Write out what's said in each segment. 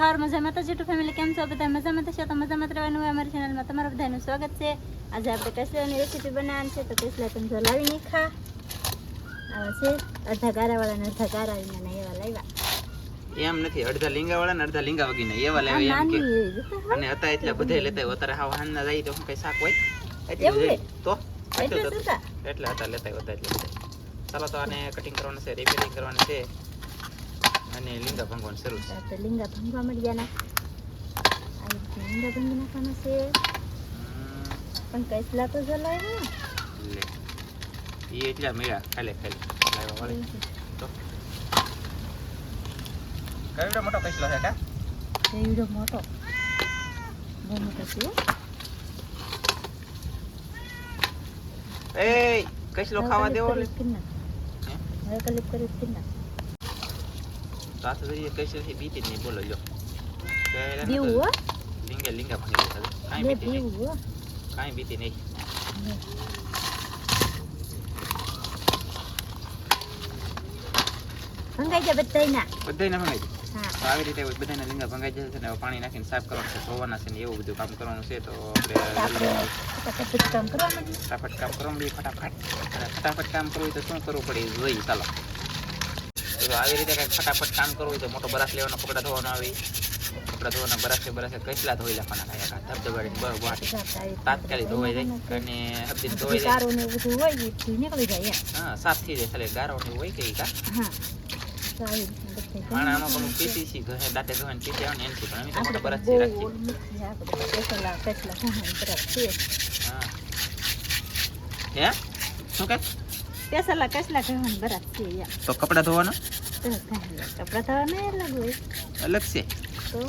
હાર મજામાં તો જેટલું ફેમિલી કેમ છો? બધા મજામાં થશો તો મજામાં રહેવાનું હોય અમારી ચેનલમાં તમારું બધાનું સ્વાગત છે. આજે આપણે કસલાની રેસીપી બનાવવાની છે. તો કસલા તમે જો ખા આવા છે. અડધા ગારાવાળા ને અડધા ગારા વિના એવા લાવ્યા. એમ નથી અડધા લીંગા વાળા ને અડધા લીંગા વગીને એવા લેવા એમ કે. અને હતા એટલે બધા લેતા. અત્યારે હાવ હાંજના જાય તો કઈ શાક હોય? તો? એટલે હતું. હતા લેતા હોય, એટલે ચાલો તો આને કટિંગ કરવાનું છે રિપેરિંગ કરવાનું છે. અને લીંગા ભંગવાનું શરૂ છે તો લીંગા ભંગવા મળ્યા ના. લીંગા ભંગી નાખવાના છે. પણ કૈસલા તો જલાય ને એ એટલા મેળા ખાલે ખાલે. તો. કયો મોટો કસલો છે કા? એવડો મોટો. બહુ મોટો છે. એ કસલો ખાવા દેવો. હે? હવે કલિપ કરી નાખ. તો તો જોઈએ કસલથી બીતી નહીં બોલો લ્યો. બીવું હો. લીંગે લીંગા ભંગી છે. કાંઈ બીતી નહીં. કાંઈ બીતી નહીં. ભંગાઈ જાય બધાયના. બધાયના ભંગાઈ જાય. હા. તો આવી રીતે બધાના લીંગા ભંગાઈ જાય છે ને પાણી નાખીને સાફ કરવાનું છે ધોવાના છે ને એવું બધું કામ કરવાનું છે તો ફટાફટ કામ કરવાનું ફટાફટ ફટાફટ. ફટાફટ કામ કરવું તો શું કરવું પડે? જોઈએ ચાલો. તો આવી રીતે કંઈક ફટાફટ કામ કરવું હોય તો મોટો બરાસ લેવાનો કપડા ધોવાનો આવી. કપડા ધોવાના બરાસે બરાસે કેટલા ધોઈ નાખવાના કાંઈ કાંઈ ધબધબાડીને બહુ વાટી તાત્કાલિક ધોવાઈ જાય અને હબદી જે ધોવાઈ જાય. કારું ને બધું હોય એ નીકળી જાય હા સાફ થઈ જાય ખાલી ગારો ને હોય કઈ કા? આમાં કોનું છે. ઘરે દાંતે ધોઈને પીસી આવે ને એનથી પણ અમે તો મોટા બરાસથી રાખીએ તો. હા હે શું કે? કસલા છે કપડા ધોવાના? કાંઈ. અલગ છે તો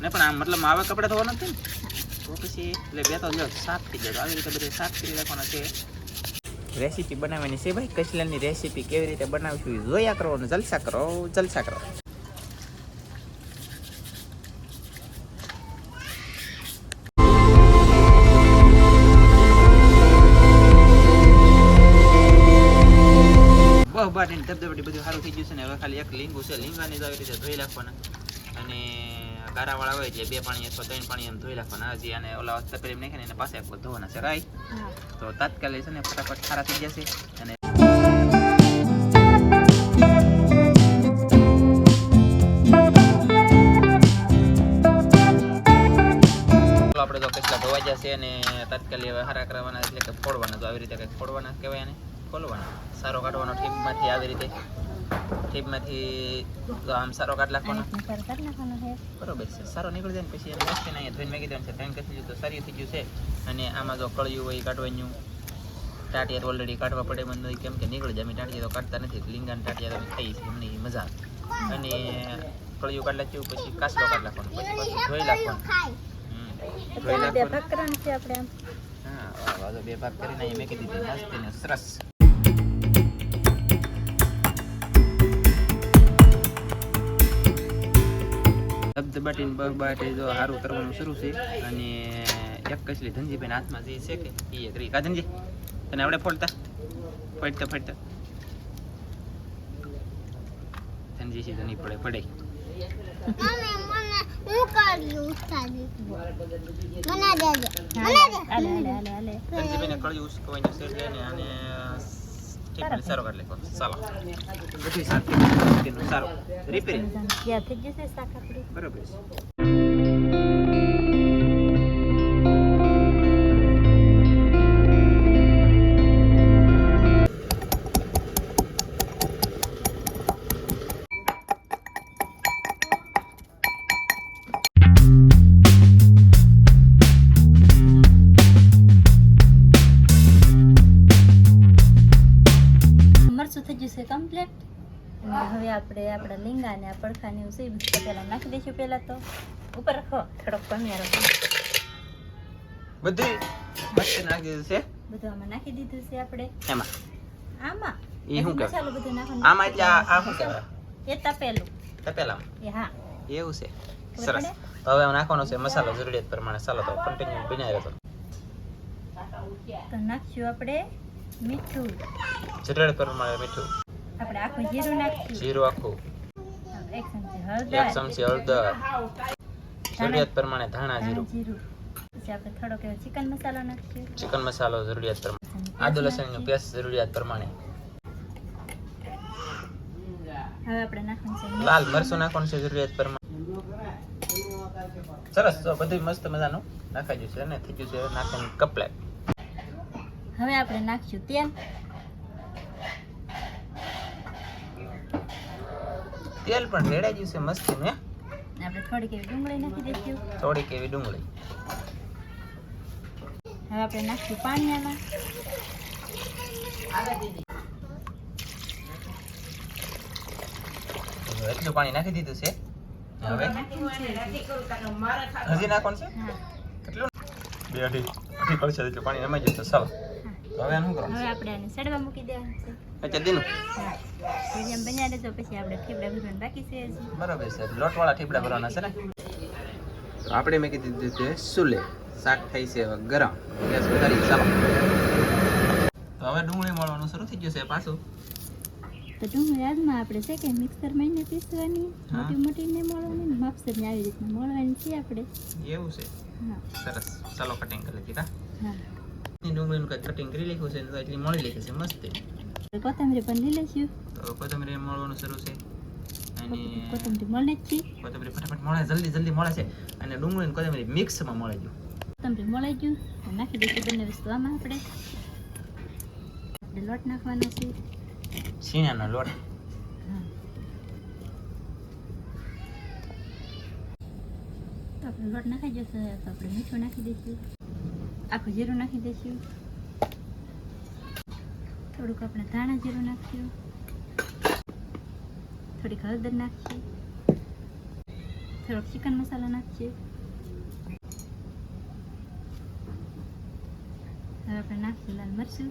ને પણ આમ મતલબ આવા કપડા ધોવાના છે ને? તો પછી, એટલે બે તો લ્યો સાફ થઈ જાય આવી રીતે બધે સાફ કરી રાખવાના છે. રેસીપી બનાવવાની છે ભાઈ કચલાની રેસીપી કેવી રીતે બનાવીશું જોયા કરો અને જલસા કરો જલસા કરો. ધબધબાટી બધું સારું થઈ ગયું છે ને હવે ખાલી એક લીંગું છે લીંગાની જ આવી રીતે ધોઈ નાખવાના. અને ગારાવાળા હોય એટલે બે પાણી અથવા ત્રણ પાણી એમ ધોઈ નાખવાના. હજી અને ઓલા તપેલી નાખે નાખીને એને પાસે એક ધોવાના છે રાઈ. તો તાત્કાલિક છે ને ફટાફટ ખારા થઈ જશે અને આપણે તો કેટલા ધોવાઈ જશે અને તાત્કાલિક હવે હારા કરવાના એટલે કે ફોડવાના તો આવી રીતે કંઈક ફોડવાના કહેવાય ને ખોલવાના. સારો કાઢવાનો ઠીપમાંથી આવી રીતે. ઠીપમાંથી તો આમ સારો કાઢ નાખવાનો. કરી છે. બરોબર છે. સારો નીકળી જાય ને પછી એમ વસ્તી અહીંયા ધોઈને મેં દેવાનું છે. ત્રણ કથી ગયું તો સારી થઈ ગયું છે. અને આમાં જો કળિયું હોય એ કાઢવાનું. ટાટિયા તો ઓલરેડી કાઢવા પડે મને કેમ કે નીકળી જાય. અમે ટાટિયા તો કાઢતા નથી. લીંગાને ટાટિયા તો ખાઈ છે એમની મજા અને કળિયું કાઢ નાખ્યું પછી કાસલો કાઢ નાખવાનો. પછી પાછું ધોઈ નાખવાનું. ધોઈ નાખવાનું. ભાગ કરવાના છે આપણે આમ. હા વાહ, વાહ, બે ભાગ કરીને મેં કીધી મસ્ત ને સરસ. ધબધબાટીને બહબાટી જો સારું કરવાનું શરૂ છે અને એક કચલી ધનજીભાઈ હાથમાં જે છે કે એ એક રહી. કા ધનજી? તને આવડે ફોડતા? ફટતા ફટતા ધનજી છે ધની પડે પડે ધનજીભાઈ ને હાલે હાલે હાલે ધનજીભાઈને કળી ઉસકવાની એને આને ઠીક સારો કાઢ લેવાનો ચાલો. બધું સારું. રિપેરિંગ બરોબર છે. હવે આપણે આપણા લીંગા અને આ પડખાને એવું બધું પહેલા નાખી દઈશું પહેલા તો. ઉપર રાખો. થોડોક પમિયા રાખો બધું મસ્ત નાખી દીધું છે. બધું આમાં નાખી દીધું છે આપણે. એમાં. આમાં. ઈ શું કહેવાય? મસાલો બધું નાખવાનું. આમાં એટલે આ આ શું કહેવાય? એ તપેલું. તપેલામાં. એ હા. એવું છે. સરસ. હવે નાખવાનો છે મસાલો જરૂરિયાત પ્રમાણે. ચાલો તો કન્ટિન્યુ બનાવી રહેતો તો નાખશું આપણે મીઠું. જરૂરિયાત પ્રમાણે મીઠું. આપણે આખો જીરું નાખશું જીરું આખું. એક ચમચી એક ચમચી હળદર. જરૂરિયાત પ્રમાણે ધાણા ધાણા જીરું. જીરું. પછી આપણે થોડોક એવો ચિકન મસાલો નાખીશું ચિકન મસાલો જરૂરિયાત પ્રમાણે. આદુ લસણનો પેસ્ટ જરૂરિયાત પ્રમાણે. હવે આપણે નાખવાનું છે લાલ મરચું નાખવાનું છે જરૂરિયાત પ્રમાણે. સરસ તો બધું મસ્ત મજાનું નાખાઈ ગયું છે અને થઈ ગયું છે નાખવાનું કપલેટ હવે આપણે નાખશું તેલ. તેલ પણ રેડાઈ ગયું છે મસ્ત ને આપણે થોડીક એવી ડુંગળી નાખી દઈશું થોડીક એવી ડુંગળી. હવે આપણે નાખશું પાણી આમાં એટલું પાણી નાખી દીધું છે. હવે હજી નાખવાનું છે? કેટલું? બે અઢી. અઢી પડશે એટલું પાણી રમાઈ જશે. તો હવે શું કરવાનું? હવે આપણે આને સડવા મૂકી દેવાનું છે. અચ્છા દીનું મીડિયમ બન્યા રહેજો પછી આપણે થેપલા ભરવાના બાકી છે બરાબર છે. લોટવાળા ઠીપડા ભરવાના છે ને? તો આપણે મેં કીધું કે સુલે. શાક થઈ છે હવે ગરમ. ગેસ વધારી ચાલો. તો હવે ડુંગળી મળવાનું શરૂ થઈ ગયું છે પાછું. તો ડુંગળી આજમાં આપણે છે કે મિક્સરમાં પીસવાની. મોટી મોટી ને મળવાની માપસર ને આવી રીતના મળવાની છે આપણે. એવું છે. હા. સરસ. ચાલો કટિંગ કરી લીધી હા. ડુંગળીનું કંઈક કટિંગ કરી લખ્યું છે તો એટલી મળી લીધી છે મસ્ત કોથમરી પણ લઈ લેશું તો કોથમરી મળવાનું શરૂ છે. અને કોથમરી મળે જ છે. કોથમરી ફટાફટ મળે જલ્દી જલ્દી મળે છે. અને ડુંગળી અને કોથમરી મિક્સમાં મળે ગયું કોથમરી મળી ગયું નાખી દઈશું બંને વસ્તુ આમાં આપણે. આપણે લોટ નાખવાનો છે. છીણાનો લોટ. હા. તો આપણે લોટ નાખી જશે તો આપણે મીઠું નાખી દઈશું. આખું જીરું નાખી દઈશું થોડુંક આપણે ધાણા જીરું નાખ્યું થોડીક હળદર નાખીશું. થોડોક ચિકન મસાલો નાખીએ હવે આપણે નાખીએ લાલ મરચું.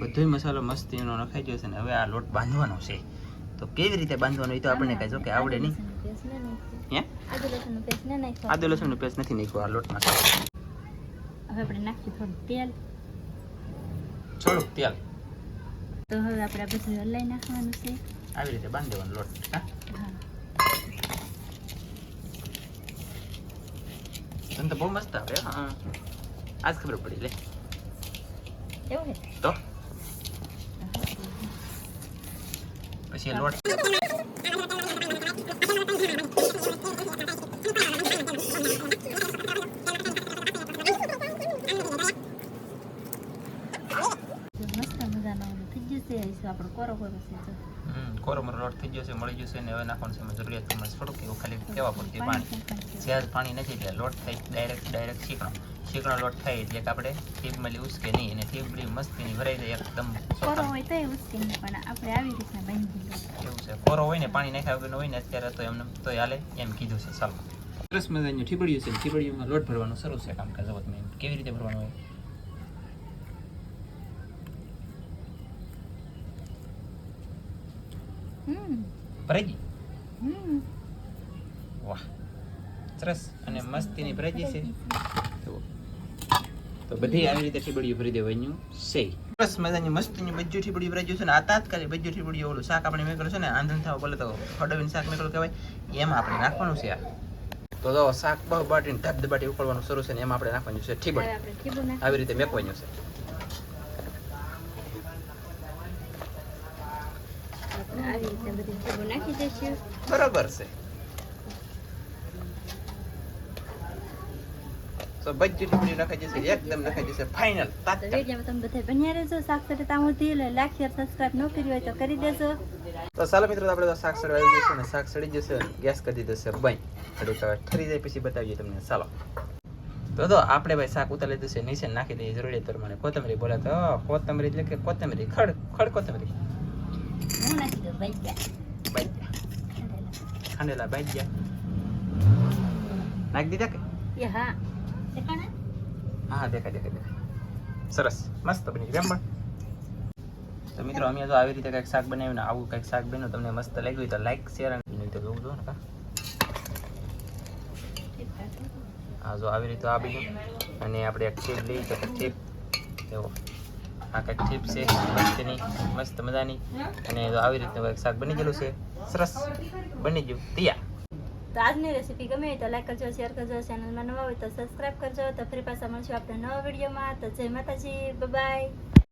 બધોય મસાલો મસ્ત એનો નખાઈ ગયો છે ને હવે આ લોટ બાંધવાનો છે. તો કેવી રીતે બાંધવાનો એ તો આપણને કઈ જો કે આવડે નહીં. આદુ લસણનું પેસ્ટ ન નાખ્યો આદુ લસણનું પેસ્ટ નથી નાખ્યું આ લોટમાં હવે આપણે નાખીશું થોડું તેલ થોડુંક તેલ તો હવે આપણે આ બધું હલાઈ નાખવાનું છે આવી રીતે બાંધી દેવાનો લોટ હા હા તને તો બહુ મસ્ત આવે હા આજ ખબર પડી લે એવું છે તો પછી એ લોટ મસ્ત મજાનો ઓલો થઈ જશે હશે આપણો કોરો કોરો છે તો હમ, કોરમરો લોટ થઈ ગયો છે મળી ગયો છે ને હવે નાખવાનું છે એમાં જરૂરિયાત પ્રમાણે થોડુંક એવું ખાલી કેવા પડતી પાણી નાખવાનું છે. જ્યાં પાણી નથી એટલે લોટ થાય ડાયરેક્ટ ડાયરેક્ટ શીકણો શીકણો લોટ થાય એટલે કે આપણે થીબમલી ઉસકે નહીં અને થીબડી મસ્તીની ભરાઈ જાય એકદમ કોરો હોય તો એ ઉચકી નહીં પણ આપણે આવી રીતના બાંધી દઈએ. એવું છે. કોરો હોય ને પાણી નાખ્યા વગરનો હોય ને અત્યારે તો એમને તો હાલે એમ કીધું છે. ચાલો. સરસ મજાનું ઠીબડિયું છે. ઠીબડિયુંમાં લોટ ભરવાનું શરૂ છે કામકાજ જવો તમે કેવી રીતે ભરવાનું હોય? ભરાઈ ગઈ? વાહ. સરસ. અને મસ્તીની ભરાઈ ગઈ છે. તો બધી આવી રીતે ઠીબડિયું ભરી દેવાનું છે સરસ મજાની મસ્તીની બજ્જુ ઠીબડિયું ભરાઈ ગયું છે ને આ તાત્કાલિક બજ્જુ ઠીબડિયું ઓલું શાક આપણે મેકલું છે ને આંધણ થાવ બોલે તો ફડવીને શાક મેકલું કહેવાય એમાં આપણે નાખવાનું છે આ. તો જો શાક બહુ બાટીને ધબ ધબાટી ઉકળવાનું શરૂ છે ને એમાં આપણે નાખવાનું છે ઠીબડી આવી રીતે મેકવાનું છે. આવી રીતે બધી નાખી દઈશું. બરોબર છે. તો બજ્જુ ઠીબડિયું નખાઈ જશે એકદમ નખાઈ જશે. ફાઇનલ વિડીયોમાં તમે બધા બન્યા રહેજો શાક સાથે તામુથી એટલે લાઈક શેર સબસ્ક્રાઇબ ન કર્યું હોય તો કરી દેજો. તો ચાલો મિત્રો આપણે તો શાક સડવા આવી જશે ને શાક સડી જશે ગેસ કરી દીધો છે બંધ થોડુંક હવે ઠરી જાય પછી બતાવીએ તમને. ચાલો. તો તો આપણે ભાઈ શાક ઉતારી લીધું છે નીચે નાખી દઈએ જરૂરિયાત પ્રમાણે. કોથમરી બોલે તો કોથમરી એટલે કે કોથમરી? ખડ ખડ કોથમરી. હું નાખી દઉં ખાંડેલા. નાખી દીધા કે? એ હા, દેખાય દેખાય સરસ. મસ્ત બની ગયું પણ. તો મિત્રો, અમે તો આવી રીતે કંઈક શાક બનાવ્યું ને આવું કંઈક શાક બન્યું, તમને મસ્ત લાગ્યું તો લાઈક શેર અને નહીં તો જોવું જો ને હા, જો આવી રીતે આ બીજું અને આપણે એક ચીપ લઈ તો ચીપ એવો આ કંઈક ચીપ છે, મસ્તની, મસ્ત મજાની. અને જો આવી કંઈક શાક બની ગયેલું છે. સરસ. બની ગયું. તૈયાર. તો આજની રેસીપી ગમે તો લાઈક કરજો શેર કરજો ચેનલમાં નવા હોય તો સબસ્ક્રાઈબ કરજો. તો ફરી પાછા મળશું આપણે નવા વિડીયોમાં. તો જય માતાજી બાય